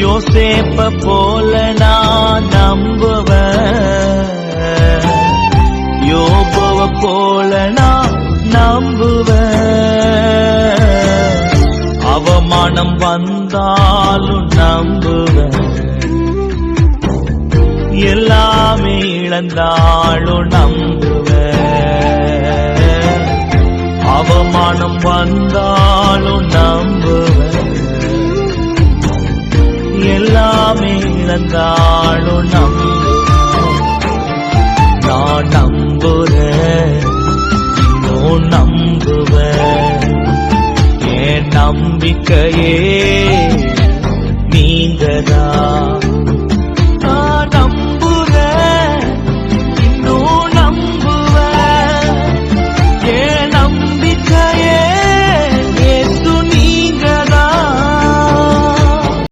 யோசேப்ப போல நான் நம்புவ யோபவ போல நான் நம்புவ அவமானம் வந்தாலும் நம்புவ எல்லாமே இழந்தாலும் நம்புவ அவமானம் வந்தாலும் நம்புவேன். எல்லாம் இழந்தாலும் நம் நான் நம்புற இன்னும் நம்புவ. என் நம்பிக்கையே நீங்கதான்.